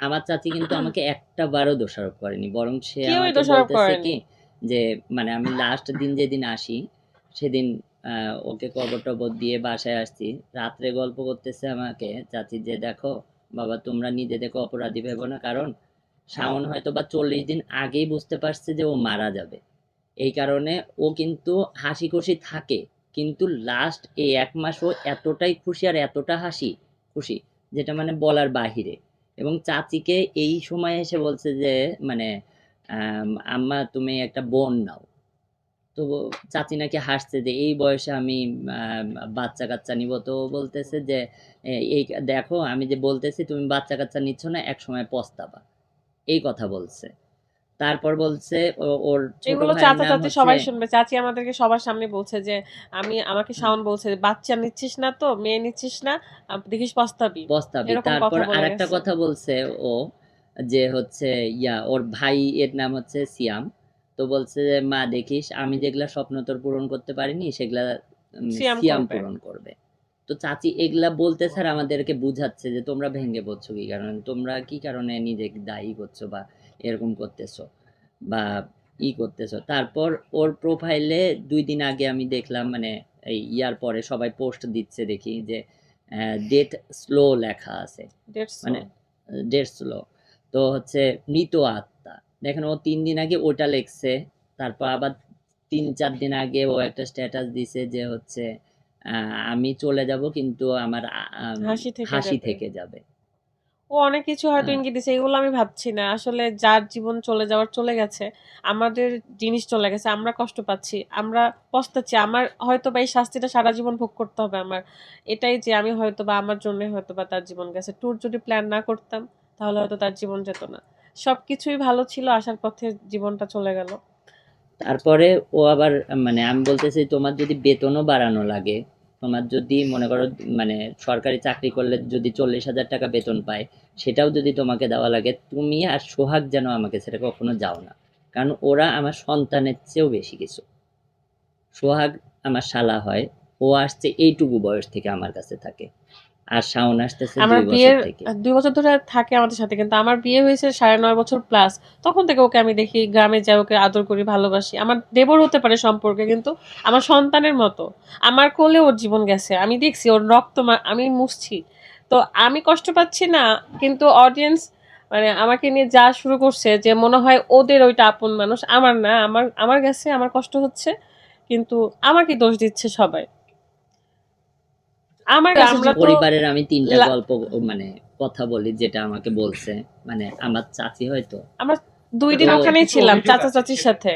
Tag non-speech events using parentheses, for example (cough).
আমার চাচি কিন্তু (coughs) আমাকে একটা বারও দোষারোপ করেনি বরং সে আমাকে বলতেছে কি যে মানে আমি লাস্ট দিন যেদিন আসি সেদিন আহ, ওকে কবর টবর দিয়ে বাসায় আসছি। রাত্রে গল্প করতেছে আমাকে চাচি যে দেখো বাবা তোমরা নিজে দেখো অপরাধী ভেবো না। কারণ শাওন হয়তো বা চল্লিশ দিন আগেই বুঝতে পারছে যে ও মারা যাবে। এই কারণে ও কিন্তু হাসি খুশি থাকে কিন্তু লাস্ট এই এক মাস ও এতটাই খুশি আর এতটা হাসি খুশি যেটা মানে বলার বাহিরে। এবং চাচিকে এই সময় এসে বলছে যে মানে আম, আম্মা তুমি একটা বোন নাও। তো চাচি নাকি হাসছে যে এই বয়সে আমি বাচ্চা কাচ্চা নিব। তো বলতেছে যে এই দেখো আমি যে বলতেছি তুমি বাচ্চা কাচ্চা নিচ্ছ না এক সময় পস্তাবা। এই কথা বলছে। তারপর বলছে ওর এগুলো চাচা চাচি সবাই শুনবে। চাচি আমাদেরকে সবার সামনে বলছে যে আমি আমাকে শাওন বলছে বাচ্চা নিচ্ছিস না তো মেয়ে নিচ্ছিস না দেখিস পস্তাবি। কথা তারপর আরেকটা কথা বলছে ও যে হচ্ছে ইয়া ওর ভাই এর নাম হচ্ছে সিয়াম। তো বলছে যে মা দেখিস আমি যেগুলা স্বপ্ন তোর পূরণ করতে পারিনি সেগুলা সিয়াম সিয়াম পূরণ করবে। তো চাচি এগুলা বলতে স্যার আমাদেরকে বুঝাচ্ছে যে তোমরা ভেঙে পড়ছো কি কারণে? তোমরা কি কারণে নিজেকে দায়ী করছ বা এরকম করতেছো বা ই করতেছো। তারপর ওর প্রোফাইলে দুই দিন আগে আমি দেখলাম মানে এই ইয়ার পরে সবাই পোস্ট দিচ্ছে দেখি যে ডেট স্লো লেখা আছে। মানে ডেট স্লো তো হচ্ছে মৃত আত্মা। দেখেন ও তিন দিন আগে ওটা লেখছে তারপর আবার তিন চার দিন আগে ও একটা স্ট্যাটাস দিছে যে হচ্ছে আহ, আমি চলে যাব কিন্তু আমার হাসি থেকে যাবে। ও অনেক কিছু হয়তো হ্যাঁ। ইঙ্গিত দিছে এগুলো আমি ভাবছি না। আসলে যার জীবন চলে যাওয়ার চলে গেছে আমাদের জিনিস চলে গেছে আমরা কষ্ট পাচ্ছি আমরা পস্তাচ্ছি আমার হয়তো বা এই শাস্তিটা সারা জীবন ভোগ করতে হবে আমার। এটাই যে আমি হয়তো বা আমার জন্য হয়তো বা তার জীবন গেছে। ট্যুর যদি প্ল্যান না করতাম তাহলে হয়তো তার জীবন যেত না। সব কিছুই ভালো ছিল আসার পথে জীবনটা চলে গেল। তারপরে ও আবার মানে আমি বলতেছি তোমার যদি বেতনও বাড়ানো লাগে তোমার যদি মনে করো মানে সরকারি চাকরি করলে যদি চল্লিশ হাজার টাকা বেতন পায়, সেটাও যদি তোমাকে দেওয়া লাগে, তুমি আর সোহাগ যেন আমাকে সেটা কখনো যাও না। কারণ ওরা আমার সন্তানের চেয়েও বেশি কিছু। সোহাগ আমার শালা হয়, ও আসছে এইটুকু বয়স থেকে আমার কাছে থাকে। আর শাওন আসতেছে আমার বছর দুই বছর ধরে থাকে আমাদের সাথে কিন্তু আমার বিয়ে হয়েছে সাড়ে নয় বছর প্লাস তখন থেকে ওকে আমি দেখি গ্রামে যাই ওকে আদর করি ভালোবাসি। আমার দেবর হতে পারে সম্পর্কে কিন্তু আমার সন্তানের মতো। আমার কোলে ওর জীবন গেছে। আমি দেখছি ওর রক্ত আমি মুছছি। তো আমি কষ্ট পাচ্ছি না কিন্তু অডিয়েন্স মানে আমাকে নিয়ে যা শুরু করছে যে মনে হয় ওদের ওইটা আপন মানুষ আমার না। আমার আমার গেছে আমার কষ্ট হচ্ছে কিন্তু আমাকে দোষ দিচ্ছে সবাই। আমার আমরা পরিবারের আমি তিনটা গল্প মানে কথা বলি যেটা আমাকে বলছে। মানে আমার চাচি হয়তো। আমার দুই দিন ওখানেই ছিলাম চাচা চাচির সাথে।